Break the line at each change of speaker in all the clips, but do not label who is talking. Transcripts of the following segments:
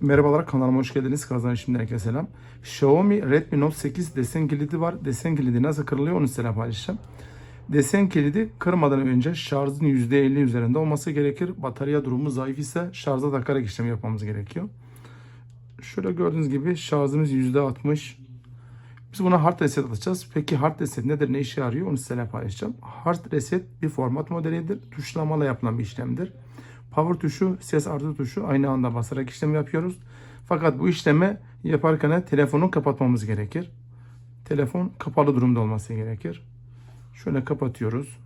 Merhabalar kanalıma hoş geldiniz. Kazan şimdi herkese selam. Xiaomi Redmi Note 8 desen kilidi var. Desen kilidi nasıl kırılıyor onu size paylaşacağım. Desen kilidi kırmadan önce şarjın %50 üzerinde olması gerekir. Batarya durumu zayıf ise şarja takarak işlem yapmamız gerekiyor. Şöyle gördüğünüz gibi şarjımız %60. Biz buna hard reset atacağız. Peki hard reset nedir, ne işe yarıyor onu size paylaşacağım. Hard reset bir format modelidir. Tuşlamayla yapılan bir işlemdir. Power tuşu, ses artı tuşu aynı anda basarak işlem yapıyoruz. Fakat bu işlemi yaparken telefonu kapatmamız gerekir. Telefon kapalı durumda olması gerekir. Şöyle kapatıyoruz.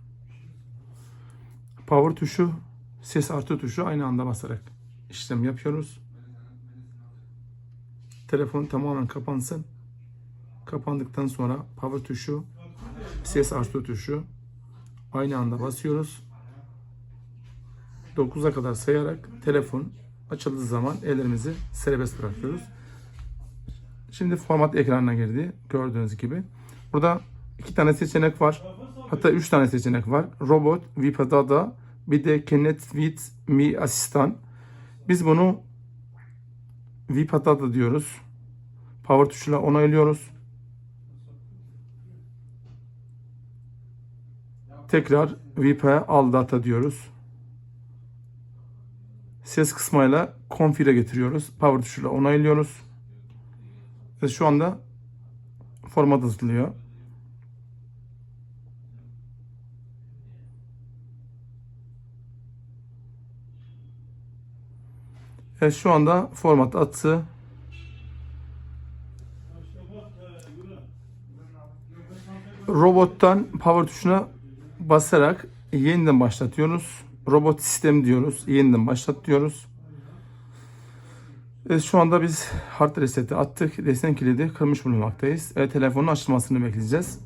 Power tuşu, ses artı tuşu aynı anda basarak işlem yapıyoruz. Telefon tamamen kapansın. Kapandıktan sonra power tuşu, ses artı tuşu aynı anda basıyoruz. 9'a kadar sayarak telefon açıldığı zaman ellerimizi serbest bırakıyoruz. Şimdi format ekranına girdi. Gördüğünüz gibi. Burada iki tane seçenek var. Hatta üç tane seçenek var. Robot, Vipadada, bir de Connect with Me asistan. Biz bunu Vipadada diyoruz. Power tuşuyla onaylıyoruz. Tekrar VP al data diyoruz ses kısmıyla configure getiriyoruz. Power tuşuyla onaylıyoruz. Ve şu anda format atılıyor. Evet şu anda format attı. Robottan power tuşuna basarak yeniden başlatıyoruz robot sistem diyoruz. Yeniden başlat diyoruz. Evet, şu anda biz hard reset'i attık. Desen kilidi kırmış bulunmaktayız. Evet, telefonun açılmasını bekleyeceğiz.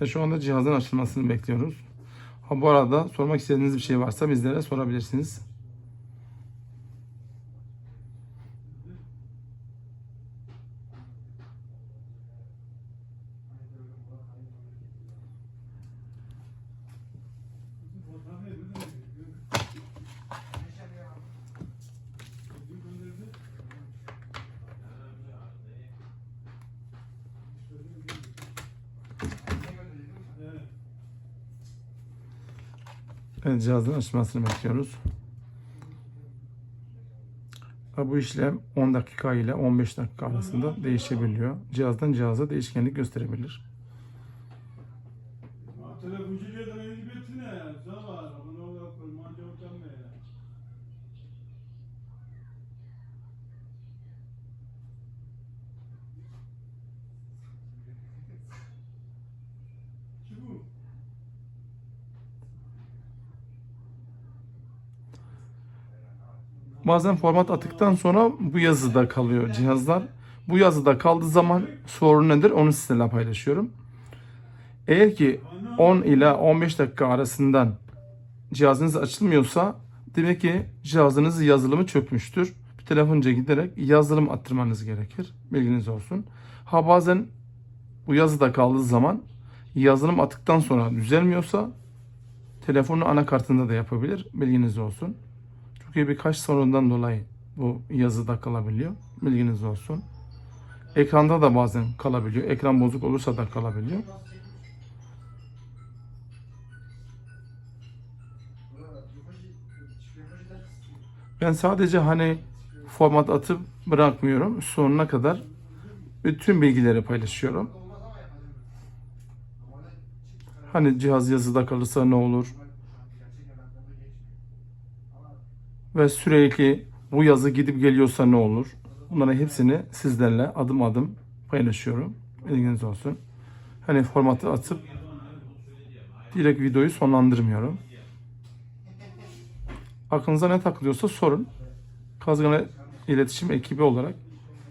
Ve şu anda cihazın açılmasını bekliyoruz. Ha, bu arada sormak istediğiniz bir şey varsa bizlere sorabilirsiniz.
Evet,
cihazın açılmasını bekliyoruz. Bu işlem 10 dakika ile 15 dakika arasında değişebiliyor. Cihazdan cihaza değişkenlik gösterebilir. Bazen format attıktan sonra bu yazıda kalıyor cihazlar. Bu yazıda kaldığı zaman sorun nedir onu sizinle paylaşıyorum. Eğer ki 10 ila 15 dakika arasından cihazınız açılmıyorsa demek ki cihazınız yazılımı çökmüştür. Bir telefonca giderek yazılım attırmanız gerekir. Bilginiz olsun. Ha bazen bu yazıda kaldığı zaman yazılım attıktan sonra düzelmiyorsa telefonun anakartında da yapabilir. Bilginiz olsun. Çünkü birkaç sorundan dolayı bu yazıda kalabiliyor. Bilginiz olsun. Ekranda da bazen kalabiliyor. Ekran bozuk olursa da kalabiliyor. Ben sadece hani format atıp bırakmıyorum. Sonuna kadar bütün bilgileri paylaşıyorum. Hani cihaz yazıda kalırsa ne olur? Ve sürekli bu yazı gidip geliyorsa ne olur? Bunların hepsini sizlerle adım adım paylaşıyorum. Bilginiz olsun. Hani formatı atıp direkt videoyu sonlandırmıyorum. Aklınıza ne takılıyorsa sorun. Kazgana iletişim ekibi olarak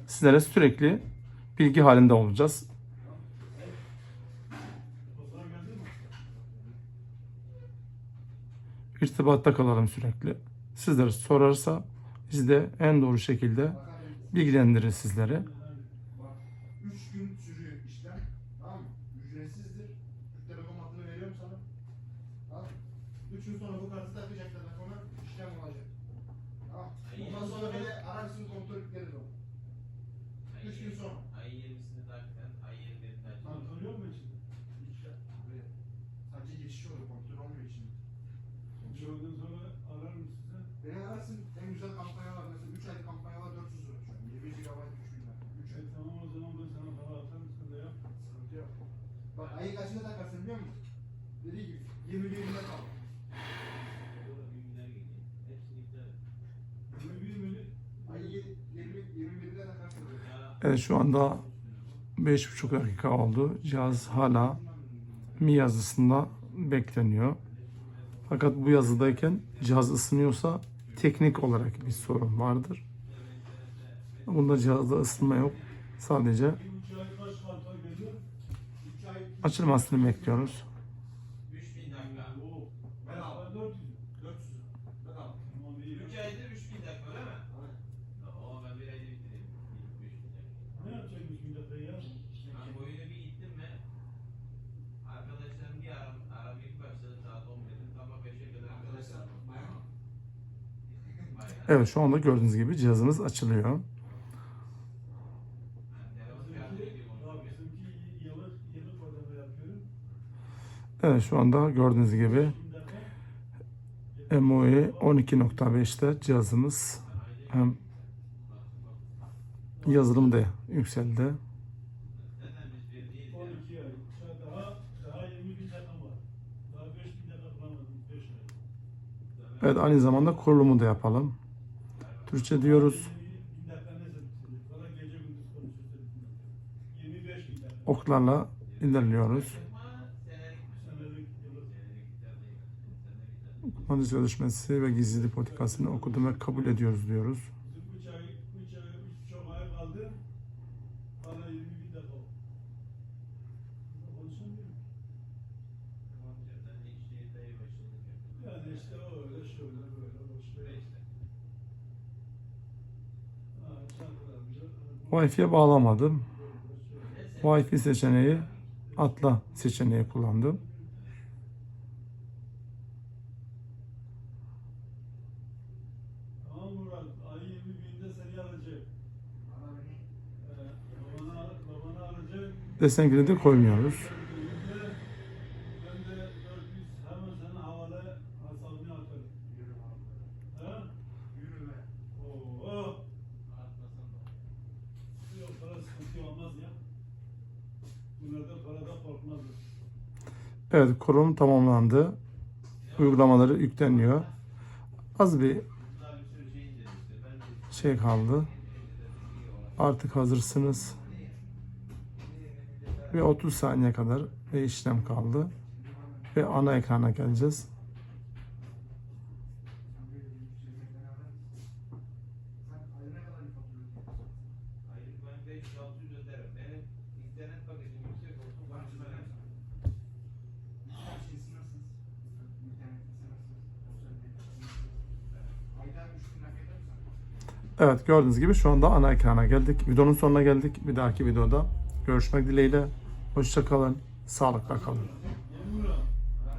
sizlere sürekli bilgi halinde olacağız. İrtibatta kalalım sürekli. Sizler sorarsa biz de en doğru şekilde sizlere.
3 gün sonra bu kartı takacak Bak ayın kaçında takarsın biliyor musun? Dediği gibi 21 günde kal.
Orada bir günler geliyor. Hepsini iptal et.
21 milyon.
Ayı 20 21'de takarsın.
Ya,
Evet şu anda 5,5 dakika oldu. Cihaz hala mi yazısında bekleniyor. Fakat bu yazıdayken cihaz ısınıyorsa teknik olarak bir sorun vardır. Bunda cihazda ısınma yok. Sadece açılmasını bekliyoruz.
3000 dakika.
Oo.
Ben aldım.
400.
400 lira. Ben aldım.
Tamam iyi.
3 ayda 3000 dakika öyle mi? O ben bir ayda bitireyim. 3000 dakika.
Ne yapacakmış bir dakika ya?
Ben boyunu bir gittim mi? Arkadaşlarım bir aram, aram ilk başladı saat 11'de. Tam 5'e kadar
Arkadaşlar bayan mı?
Bayağı.
Evet şu anda gördüğünüz gibi cihazımız açılıyor. Evet şu anda gördüğünüz gibi. MOE 12.5'te cihazımız hem yazılım da yükseldi.
Zaten biz bir değiliz ya.
12 ay. Daha, daha 20 bin dakika var. Daha 5 bin dakika bulamadım. 5 ay.
Evet aynı zamanda kurulumu da yapalım. Türkçe diyoruz.
20 bin
Kullanıcı sözleşmesi ve gizlilik politikasını okudum ve kabul ediyoruz diyoruz.
Bizim 3 ay, 3 ay, 3 çok Bunlarda parada korkmazız.
Evet kurulum tamamlandı. Uygulamaları yükleniyor. Az bir
de
şey kaldı. Artık hazırsınız. Ve 30 saniye kadar ve işlem kaldı. Ve ana ekrana geleceğiz.
Sen böyle bir yükselmekten arar mısın? Sen ayına kadar bir fatura ödüyorsun.
Hayır ben 500-600 öderim. Benim internet paketim yüksek olsun.
Var
Var
mı
ben
Her şeyi sınırsız. İnternet sınırsız. Sosyal medya sınırsız. Ayda 3 gün hak eder misin?
Evet gördüğünüz gibi şu anda ana ekrana geldik. Videonun sonuna geldik. Bir dahaki videoda görüşmek dileğiyle. Hoşçakalın. Sağlıkla kalın.